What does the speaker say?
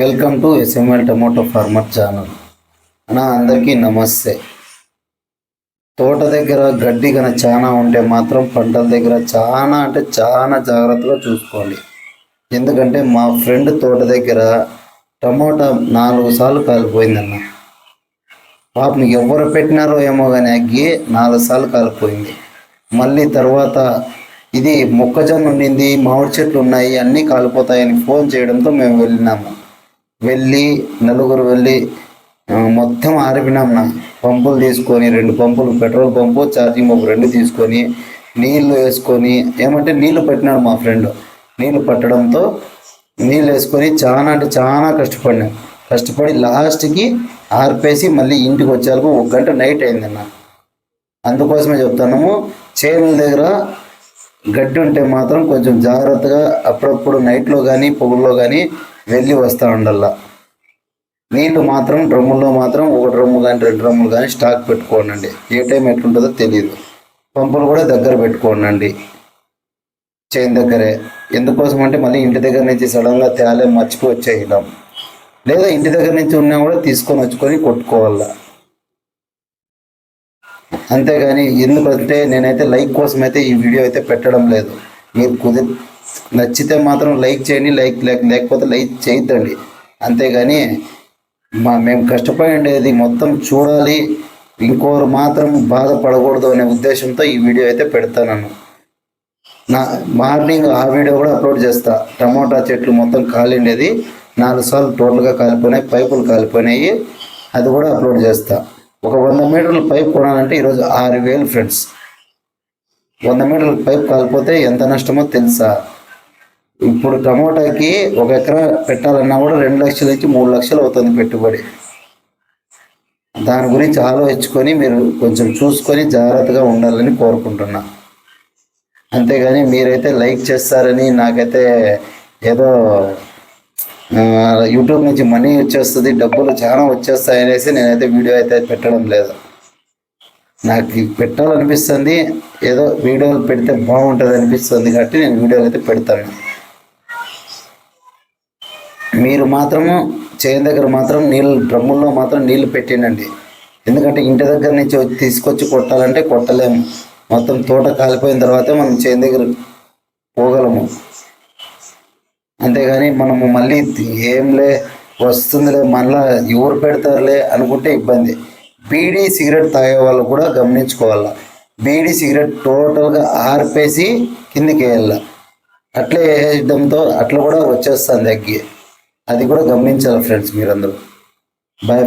Welcome to SML tomato farmer channel. అన్న అందరికీ నమస్తే. తోట దగ్గర గడ్డి కనుక చాలా ఉంటే మాత్రం పంటల దగ్గర చాలా అంటే చాలా జాగ్రత్తగా చూసుకోండి. ఎందుకంటే మా ఫ్రెండ్ తోట దగ్గర టమోటా నాలుగు సార్లు కాలిపోయిందన్న. పాపం ఎవరు పెట్టినారో ఏమో కానీ అగ్గి నాలుగు సార్లు కాలిపోయింది. మళ్ళీ తర్వాత ఇది మొక్కజొన్న ఉండింది మామిడి చెట్లు ఉన్నాయి అన్నీ కాలిపోతాయని ఫోన్ చేయడంతో మేము వెళ్ళినాము. వెళ్ళి నలుగురు వెళ్ళి మొత్తం ఆరిపినాం నా పంపులు తీసుకొని రెండు పంపులు పెట్రోల్ పంపు ఛార్జింగ్ పంపు రెండు తీసుకొని నీళ్ళు వేసుకొని ఏమంటే నీళ్ళు పట్టినాడు మా ఫ్రెండ్. నీళ్ళు పట్టడంతో నీళ్ళు వేసుకొని చాలా అంటే చాలా కష్టపడినాం. కష్టపడి లాస్ట్కి ఆర్పేసి మళ్ళీ ఇంటికి వచ్చేందుకు ఒక గంట నైట్ అయిందన్న. అందుకోసమే చెప్తున్నాము చేనుల దగ్గర గడ్డి ఉంటే మాత్రం కొంచెం జాగ్రత్తగా అప్పుడప్పుడు నైట్లో కానీ పొగుల్లో కానీ వెళ్ళి వస్తూ ఉండల్లా నీళ్ళు మాత్రం డ్రమ్ముల్లో మాత్రం ఒక డ్రమ్ము కానీ రెండు డ్రమ్ములు కానీ స్టాక్ పెట్టుకోండి ఏ టైం ఎట్లుంటుందో తెలియదు పంపులు కూడా దగ్గర పెట్టుకోనండి. చేను దగ్గరే. ఎందుకోసం అంటే మళ్ళీ ఇంటి దగ్గర నుంచి సడన్గా తేలే మర్చిపో వచ్చేయడం లేదా ఇంటి దగ్గర నుంచి ఉన్నా కూడా తీసుకొని వచ్చుకొని కొట్టుకోవాలా. అంతేగాని ఎందుకంటే నేనైతే లైక్ కోసం అయితే ఈ వీడియో అయితే పెట్టడం లేదు. మీరు కుదిరి నచ్చితే మాత్రం లైక్ చేయండి లైక్ లేక లేకపోతే లైక్ చేయొద్దండి. అంతేగాని మా మేము కష్టపడి ఉండేది మొత్తం చూడాలి. ఇంకోరు మాత్రం బాధపడకూడదు అనే ఉద్దేశంతో ఈ వీడియో అయితే పెడతాను నా మార్నింగ్ ఆ వీడియో కూడా అప్లోడ్ చేస్తా. టమోటా చెట్లు మొత్తం కాలిండేది నాలుగు సార్లు టోటల్గా కాలిపోయినాయి పైపులు కాలిపోయినాయి. అది కూడా అప్లోడ్ చేస్తా. ఒక వంద మీటర్ల పైప్ కొనాలంటే ఈరోజు ఆరు వేలు ఫ్రెండ్స్. వంద మీటర్ల పైప్ కాలిపోతే ఎంత నష్టమో తెలుసా? ఇప్పుడు టమోటాకి ఒక ఎకరా పెట్టాలన్నా కూడా రెండు లక్షల నుంచి మూడు లక్షలు అవుతుంది పెట్టుబడి. దాని గురించి ఆలోచించుకొని మీరు కొంచెం చూసుకొని జాగ్రత్తగా ఉండాలని కోరుకుంటున్నా. అంతేగాని మీరైతే లైక్ చేస్తారని నాకైతే ఏదో యూట్యూబ్ నుంచి మనీ వచ్చేస్తుంది డబ్బులు చాలా వచ్చేస్తాయి అనేసి నేనైతే వీడియో అయితే పెట్టడం లేదు. నాకు పెట్టాలనిపిస్తుంది ఏదో వీడియోలు పెడితే బాగుంటుంది అనిపిస్తుంది కాబట్టి నేను వీడియోలు అయితే పెడతాను. మీరు మాత్రము చేను దగ్గర మాత్రం నీళ్ళు డ్రమ్ముల్లో మాత్రం నీళ్ళు పెట్టిండండి. ఎందుకంటే ఇంటి దగ్గర నుంచి వచ్చి తీసుకొచ్చి కొట్టాలంటే కొట్టలేము. మొత్తం తోట కాలిపోయిన తర్వాతే మనం చేను దగ్గర పోగలము. అంతేగాని మనము మళ్ళీ ఏంలే వస్తుందిలే మళ్ళా ఎవరు పెడతారులే అనుకుంటే ఇబ్బంది. బీడీ సిగరెట్ తాగే వాళ్ళు కూడా గమనించుకోవాలా. బీడీ సిగరెట్ టోటల్గా ఆర్పేసి కిందికి వేయాలి. అట్లే వేయడంతో అట్లా కూడా వచ్చేస్తుంది అగ్గి. అది కూడా గమనించాలి ఫ్రెండ్స్ మీరందరూ. బాయ్